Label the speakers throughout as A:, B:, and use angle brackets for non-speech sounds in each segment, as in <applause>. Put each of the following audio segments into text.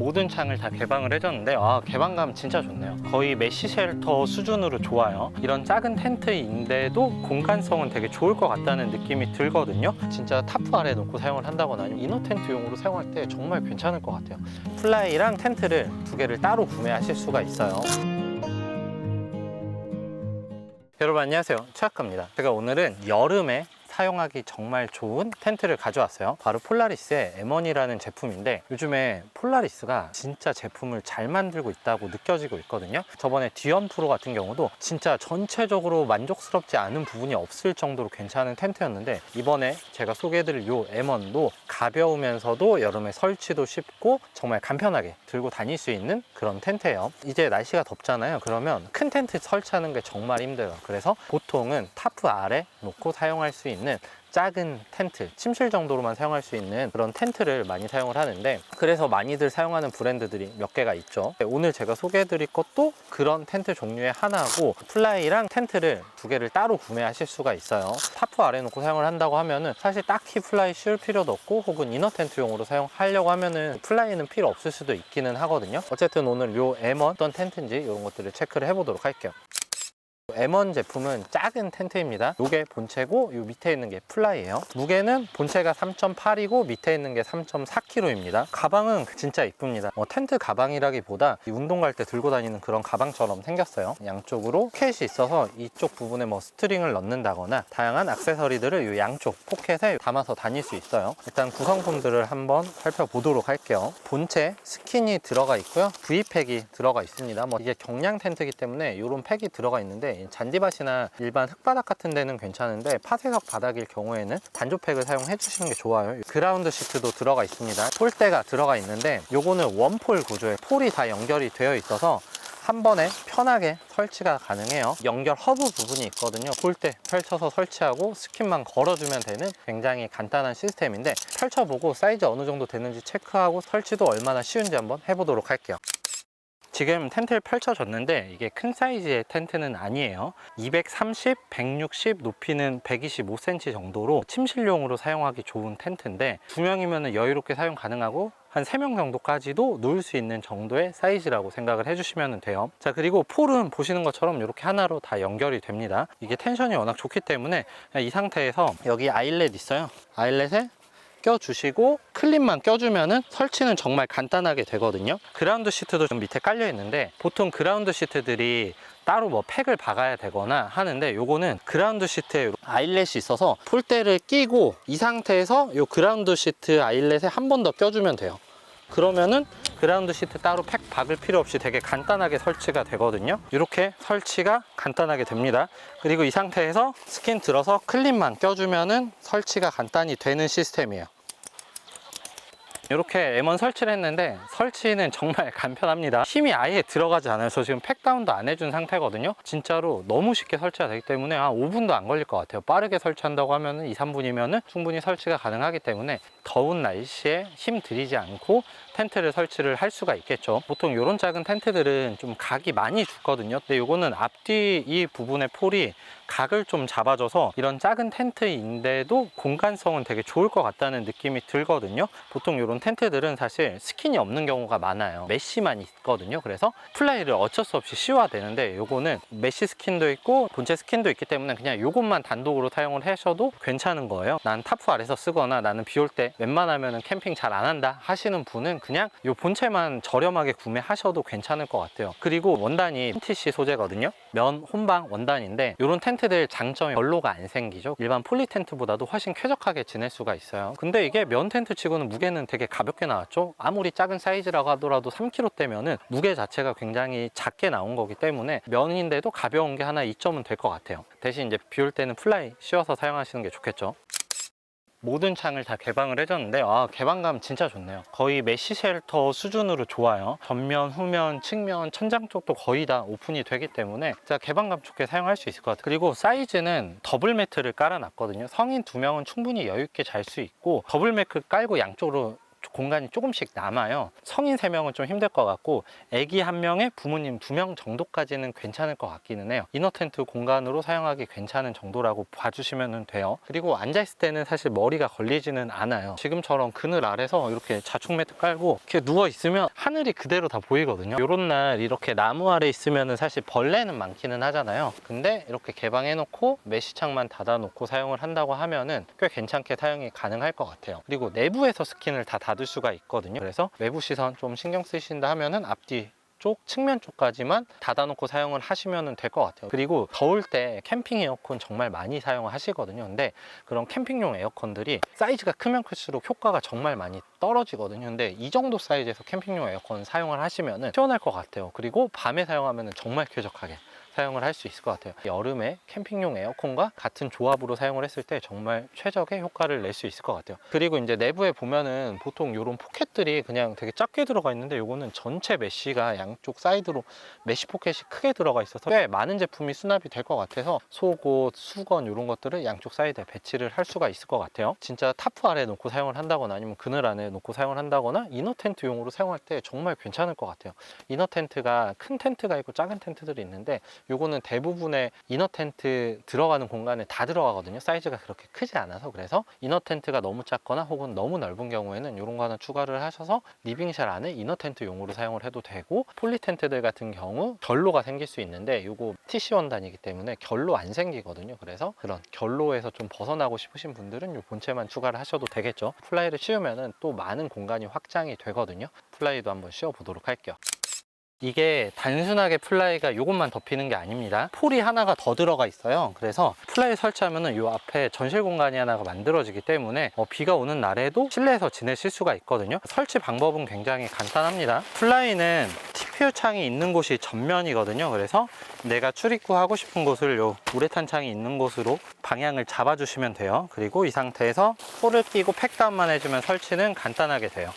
A: 모든 창을 다 개방을 해줬는데 아 개방감 진짜 좋네요. 거의 메쉬 쉘터 수준으로 좋아요. 이런 작은 텐트인데도 공간성은 되게 좋을 것 같다는 느낌이 들거든요. 진짜 타프 아래 놓고 사용을 한다거나 아니면 이너 텐트용으로 사용할 때 정말 괜찮을 것 같아요. 플라이랑 텐트를 두 개를 따로 구매하실 수가 있어요. 여러분 안녕하세요. 최학가입니다. 제가 오늘은 여름에 사용하기 정말 좋은 텐트를 가져왔어요. 바로 폴라리스의 M1이라는 제품인데 요즘에 폴라리스가 진짜 제품을 잘 만들고 있다고 느껴지고 있거든요. 저번에 디언 프로 같은 경우도 진짜 전체적으로 만족스럽지 않은 부분이 없을 정도로 괜찮은 텐트였는데 이번에 제가 소개해드릴 요 M1도 가벼우면서도 여름에 설치도 쉽고 정말 간편하게 들고 다닐 수 있는 그런 텐트예요. 이제 날씨가 덥잖아요. 그러면 큰 텐트 설치하는 게 정말 힘들어요. 그래서 보통은 타프 아래 놓고 사용할 수 있는 작은 텐트, 침실 정도로만 사용할 수 있는 그런 텐트를 많이 사용을 하는데 그래서 많이들 사용하는 브랜드들이 몇 개가 있죠. 오늘 제가 소개해 드릴 것도 그런 텐트 종류의 하나고 플라이랑 텐트를 두 개를 따로 구매하실 수가 있어요. 타프 아래 놓고 사용을 한다고 하면은 사실 딱히 플라이 씌울 필요도 없고 혹은 이너 텐트용으로 사용하려고 하면은 플라이는 필요 없을 수도 있기는 하거든요. 어쨌든 오늘 요 M1 어떤 텐트인지 이런 것들을 체크를 해보도록 할게요. M1 제품은 작은 텐트입니다. 이게 본체고 이 밑에 있는 게 플라이예요. 무게는 본체가 3.8이고 밑에 있는 게 3.4kg입니다. 가방은 진짜 이쁩니다. 뭐 텐트 가방이라기보다 이 운동 갈 때 들고 다니는 그런 가방처럼 생겼어요. 양쪽으로 포켓이 있어서 이쪽 부분에 뭐 스트링을 넣는다거나 다양한 액세서리들을 이 양쪽 포켓에 담아서 다닐 수 있어요. 일단 구성품들을 한번 살펴보도록 할게요. 본체 스킨이 들어가 있고요. V팩이 들어가 있습니다. 뭐 이게 경량 텐트이기 때문에 이런 팩이 들어가 있는데 잔디밭이나 일반 흙바닥 같은 데는 괜찮은데 파쇄석 바닥일 경우에는 단조팩을 사용해 주시는 게 좋아요. 그라운드 시트도 들어가 있습니다. 폴대가 들어가 있는데 요거는 원폴 구조에 폴이 다 연결이 되어 있어서 한 번에 편하게 설치가 가능해요. 연결 허브 부분이 있거든요. 폴대 펼쳐서 설치하고 스킨만 걸어주면 되는 굉장히 간단한 시스템인데 펼쳐보고 사이즈 어느 정도 되는지 체크하고 설치도 얼마나 쉬운지 한번 해보도록 할게요 지금 텐트를 펼쳐졌는데 이게 큰 사이즈의 텐트는 아니에요. 230, 160, 높이는 125cm 정도로 침실용으로 사용하기 좋은 텐트인데 두 명이면 여유롭게 사용 가능하고 한 3명 정도까지도 놓을 수 있는 정도의 사이즈라고 생각을 해주시면 돼요. 자 그리고 폴은 보시는 것처럼 이렇게 하나로 다 연결이 됩니다. 이게 텐션이 워낙 좋기 때문에 이 상태에서 여기 아일렛 있어요. 아일렛에 껴주시고 클립만 껴주면은 설치는 정말 간단하게 되거든요. 그라운드 시트도 좀 밑에 깔려 있는데 보통 그라운드 시트들이 따로 뭐 팩을 박아야 되거나 하는데 요거는 그라운드 시트에 아일렛이 있어서 폴대를 끼고 이 상태에서 요 그라운드 시트 아일렛에 한 번 더 껴주면 돼요. 그러면은 그라운드 시트 따로 팩 박을 필요 없이 되게 간단하게 설치가 되거든요. 이렇게 설치가 간단하게 됩니다. 그리고 이 상태에서 스킨 들어서 클립만 껴주면은 설치가 간단히 되는 시스템이에요 이렇게 M1 설치를 했는데 설치는 정말 <laughs> 간편합니다. 힘이 아예 들어가지 않아요 저 지금 팩다운도 안 해준 상태거든요. 진짜로 너무 쉽게 설치가 되기 때문에 한 5분도 안 걸릴 것 같아요. 빠르게 설치한다고 하면 2, 3분이면 충분히 설치가 가능하기 때문에 더운 날씨에 힘 들이지 않고 텐트를 설치를 할 수가 있겠죠. 보통 이런 작은 텐트들은 좀 각이 많이 죽거든요. 근데 이거는 앞뒤 이 부분의 폴이 각을 좀 잡아줘서 이런 작은 텐트인데도 공간성은 되게 좋을 것 같다는 느낌이 들거든요. 보통 이런 텐트들은 사실 스킨이 없는 경우가 많아요. 메쉬만 있거든요. 그래서 플라이를 어쩔 수 없이 씌워야 되는데 요거는 메쉬 스킨도 있고 본체 스킨도 있기 때문에 그냥 요것만 단독으로 사용을 하셔도 괜찮은 거예요. 난 타프 아래서 쓰거나 나는 비 올 때 웬만하면 캠핑 잘 안 한다 하시는 분은 그냥 요 본체만 저렴하게 구매하셔도 괜찮을 것 같아요. 그리고 원단이 TC 소재거든요. 면 혼방 원단인데 이런 텐트 들 장점이 별로가 안 생기죠? 일반 폴리 텐트보다도 훨씬 쾌적하게 지낼 수가 있어요. 근데 이게 면 텐트 치고는 무게는 되게 가볍게 나왔죠? 아무리 작은 사이즈라고 하더라도 3kg대면은 무게 자체가 굉장히 작게 나온 거기 때문에 면인데도 가벼운 게 하나 이점은 될 것 같아요. 대신 이제 비올 때는 플라이 씌워서 사용하시는 게 좋겠죠 모든 창을 다 개방을 해줬는데 아 개방감 진짜 좋네요. 거의 메쉬 쉘터 수준으로 좋아요. 전면, 후면, 측면, 천장 쪽도 거의 다 오픈이 되기 때문에 진짜 개방감 좋게 사용할 수 있을 것 같아요. 그리고 사이즈는 더블 매트를 깔아놨거든요. 성인 두 명은 충분히 여유 있게 잘 수 있고 더블 매트 깔고 양쪽으로 공간이 조금씩 남아요. 성인 3명은 좀 힘들 것 같고 아기 한 명에 부모님 두 명 정도까지는 괜찮을 것 같기는 해요. 이너 텐트 공간으로 사용하기 괜찮은 정도라고 봐주시면 돼요. 그리고 앉아있을 때는 사실 머리가 걸리지는 않아요. 지금처럼 그늘 아래서 이렇게 자충 매트 깔고 이렇게 누워있으면 하늘이 그대로 다 보이거든요. 요런 날 이렇게 나무 아래 있으면 사실 벌레는 많기는 하잖아요. 근데 이렇게 개방해놓고 메시창만 닫아놓고 사용을 한다고 하면은 꽤 괜찮게 사용이 가능할 것 같아요. 그리고 내부에서 스킨을 다 닫을 수가 있거든요. 그래서 외부 시선 좀 신경 쓰신다 하면은 앞뒤 쪽 측면 쪽까지만 닫아놓고 사용을 하시면 될 것 같아요. 그리고 더울 때 캠핑 에어컨 정말 많이 사용을 하시거든요. 근데 그런 캠핑용 에어컨들이 사이즈가 크면 클수록 효과가 정말 많이 떨어지거든요. 근데 이 정도 사이즈에서 캠핑용 에어컨 사용을 하시면 시원할 것 같아요. 그리고 밤에 사용하면 정말 쾌적하게 사용을 할 수 있을 것 같아요. 여름에 캠핑용 에어컨과 같은 조합으로 사용을 했을 때 정말 최적의 효과를 낼 수 있을 것 같아요. 그리고 이제 내부에 보면은 보통 이런 포켓들이 그냥 되게 작게 들어가 있는데 요거는 전체 메쉬가 양쪽 사이드로 메쉬 포켓이 크게 들어가 있어서 꽤 많은 제품이 수납이 될 것 같아서 속옷, 수건 이런 것들을 양쪽 사이드에 배치를 할 수가 있을 것 같아요. 진짜 타프 아래 놓고 사용을 한다거나 아니면 그늘 안에 놓고 사용을 한다거나 이너 텐트용으로 사용할 때 정말 괜찮을 것 같아요. 이너 텐트가 큰 텐트가 있고 작은 텐트들이 있는데 요거는 대부분의 이너 텐트 들어가는 공간에 다 들어가거든요. 사이즈가 그렇게 크지 않아서 그래서 이너 텐트가 너무 작거나 혹은 너무 넓은 경우에는 이런 거 하나 추가를 하셔서 리빙쉘 안에 이너 텐트 용으로 사용을 해도 되고 폴리 텐트들 같은 경우 결로가 생길 수 있는데 요거 TC 원단이기 때문에 결로 안 생기거든요. 그래서 그런 결로에서 좀 벗어나고 싶으신 분들은 요 본체만 추가를 하셔도 되겠죠. 플라이를 씌우면은 또 많은 공간이 확장이 되거든요. 플라이도 한번 씌워 보도록 할게요. 이게 단순하게 플라이가 이것만 덮이는 게 아닙니다. 폴이 하나가 더 들어가 있어요. 그래서 플라이 설치하면은 이 앞에 전실 공간이 하나가 만들어지기 때문에 어, 비가 오는 날에도 실내에서 지내실 수가 있거든요. 설치 방법은 굉장히 간단합니다. 플라이는 TPU 창이 있는 곳이 전면이거든요. 그래서 내가 출입구 하고 싶은 곳을 요 우레탄 창이 있는 곳으로 방향을 잡아주시면 돼요. 그리고 이 상태에서 폴을 끼고 팩다운만 해주면 설치는 간단하게 돼요.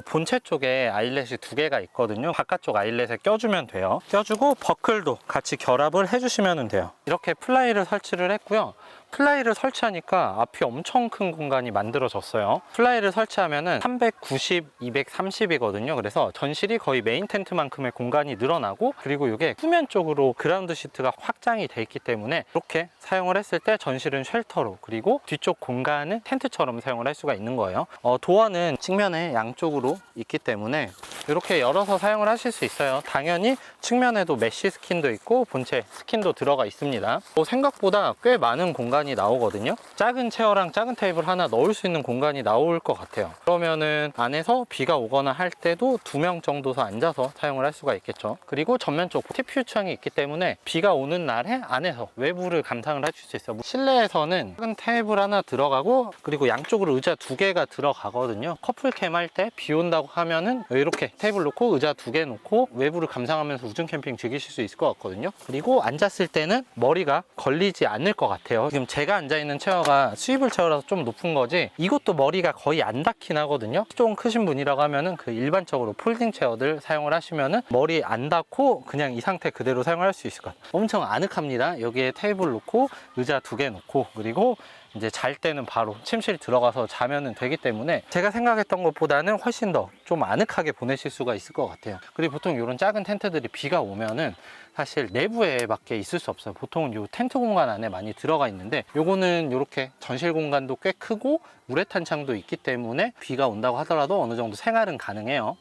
A: 본체 쪽에 아일렛이 두 개가 있거든요. 바깥쪽 아일렛에 껴주면 돼요. 껴주고 버클도 같이 결합을 해주시면 돼요. 이렇게 플라이를 설치를 했고요. 플라이를 설치하니까 앞이 엄청 큰 공간이 만들어졌어요. 플라이를 설치하면은 390, 230이거든요. 그래서 전실이 거의 메인 텐트만큼의 공간이 늘어나고 그리고 이게 후면 쪽으로 그라운드 시트가 확장이 돼 있기 때문에 이렇게 사용을 했을 때 전실은 쉘터로 그리고 뒤쪽 공간은 텐트처럼 사용을 할 수가 있는 거예요. 어, 도어는 측면에 양쪽으로 있기 때문에 이렇게 열어서 사용을 하실 수 있어요. 당연히 측면에도 메쉬 스킨도 있고 본체 스킨도 들어가 있습니다. 어, 생각보다 꽤 많은 공간 이 나오거든요. 작은 체어랑 작은 테이블 하나 넣을 수 있는 공간이 나올 것 같아요. 그러면은 안에서 비가 오거나 할 때도 두 명 정도서 앉아서 사용을 할 수가 있겠죠. 그리고 전면 쪽 TPU 창이 있기 때문에 비가 오는 날에 안에서 외부를 감상을 하실 수 있어요. 실내에서는 작은 테이블 하나 들어가고 그리고 양쪽으로 의자 두 개가 들어가거든요. 커플캠 할 때 비 온다고 하면은 이렇게 테이블 놓고 의자 두 개 놓고 외부를 감상하면서 우중 캠핑 즐기실 수 있을 것 같거든요. 그리고 앉았을 때는 머리가 걸리지 않을 것 같아요. 지금 제가 앉아 있는 체어가 스위블 체어라서 좀 높은 거지 이것도 머리가 거의 안 닿긴 하거든요. 좀 크신 분이라고 하면은 그 일반적으로 폴딩 체어들 사용을 하시면은 머리 안 닿고 그냥 이 상태 그대로 사용할 수 있을 것 같아요. 엄청 아늑합니다. 여기에 테이블 놓고 의자 두 개 놓고 그리고 이제 잘 때는 바로 침실 들어가서 자면은 되기 때문에 제가 생각했던 것보다는 훨씬 더 좀 아늑하게 보내실 수가 있을 것 같아요. 그리고 보통 이런 작은 텐트들이 비가 오면은 사실 내부에 밖에 있을 수 없어요. 보통은 이 텐트 공간 안에 많이 들어가 있는데 요거는 이렇게 전실 공간도 꽤 크고 우레탄 창도 있기 때문에 비가 온다고 하더라도 어느 정도 생활은 가능해요.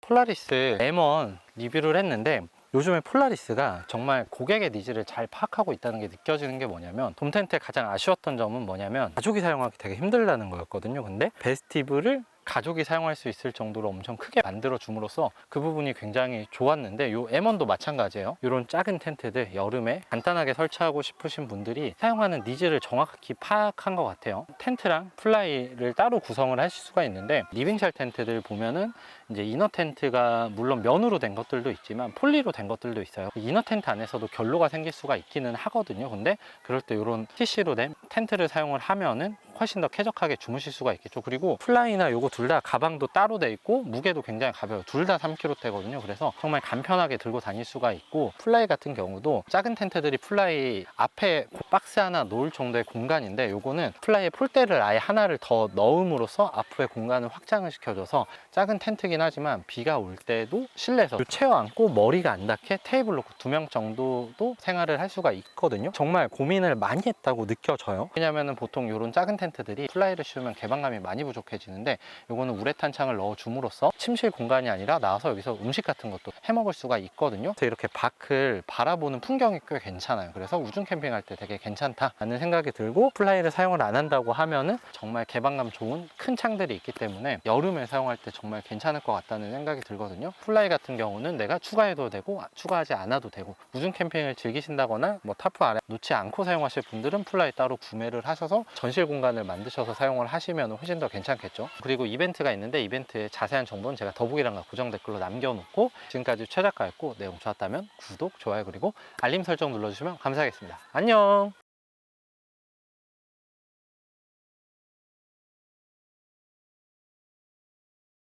A: 폴라리스 M1 리뷰를 했는데 요즘에 폴라리스가 정말 고객의 니즈를 잘 파악하고 있다는 게 느껴지는 게 뭐냐면 돔텐트의 가장 아쉬웠던 점은 뭐냐면 가족이 사용하기 되게 힘들다는 거였거든요. 근데 베스티브를 가족이 사용할 수 있을 정도로 엄청 크게 만들어 줌으로써 그 부분이 굉장히 좋았는데 요 M1도 마찬가지예요. 이런 작은 텐트들 여름에 간단하게 설치하고 싶으신 분들이 사용하는 니즈를 정확히 파악한 것 같아요. 텐트랑 플라이를 따로 구성을 하실 수가 있는데 리빙샬 텐트들 보면은 이제 이너 텐트가 물론 면으로 된 것들도 있지만 폴리로 된 것들도 있어요. 이너 텐트 안에서도 결로가 생길 수가 있기는 하거든요. 근데 그럴 때 이런 TC로 된 텐트를 사용을 하면은 훨씬 더 쾌적하게 주무실 수가 있겠죠. 그리고 플라이나 요거 둘 다 가방도 따로 돼 있고 무게도 굉장히 가벼워요. 둘 다 3kg대거든요. 그래서 정말 간편하게 들고 다닐 수가 있고 플라이 같은 경우도 작은 텐트들이 플라이 앞에 박스 하나 놓을 정도의 공간인데 요거는 플라이에 폴대를 아예 하나를 더 넣음으로써 앞에 공간을 확장을 시켜줘서 작은 텐트 긴 하지만 비가 올 때도 실내에서 앉고 머리가 안 닿게 테이블 놓고 두 명 정도도 생활을 할 수가 있거든요. 정말 고민을 많이 했다고 느껴져요. 왜냐면 은 보통 이런 작은 텐트들이 플라이를 씌우면 개방감이 많이 부족해지는데 요거는 우레탄 창을 넣어 줌으로써 침실 공간이 아니라 나와서 여기서 음식 같은 것도 해 먹을 수가 있거든요. 그래서 이렇게 밖을 바라보는 풍경이 꽤 괜찮아요. 그래서 우중 캠핑할 때 되게 괜찮다라는 생각이 들고 플라이를 사용을 안 한다고 하면은 정말 개방감 좋은 큰 창들이 있기 때문에 여름에 사용할 때 정말 괜찮을 것 같다는 생각이 들거든요. 플라이 같은 경우는 내가 추가해도 되고 추가하지 않아도 되고 우중 캠핑을 즐기신다거나 뭐 타프 아래 놓지 않고 사용하실 분들은 플라이 따로 구매를 하셔서 전실 공간을 만드셔서 사용을 하시면 훨씬 더 괜찮겠죠. 그리고 이벤트가 있는데 이벤트의 자세한 정보는 제가 더보기란과 고정 댓글로 남겨놓고 지금까지 최 작가였고 내용 좋았다면 구독, 좋아요 그리고 알림 설정 눌러주시면 감사하겠습니다. 안녕!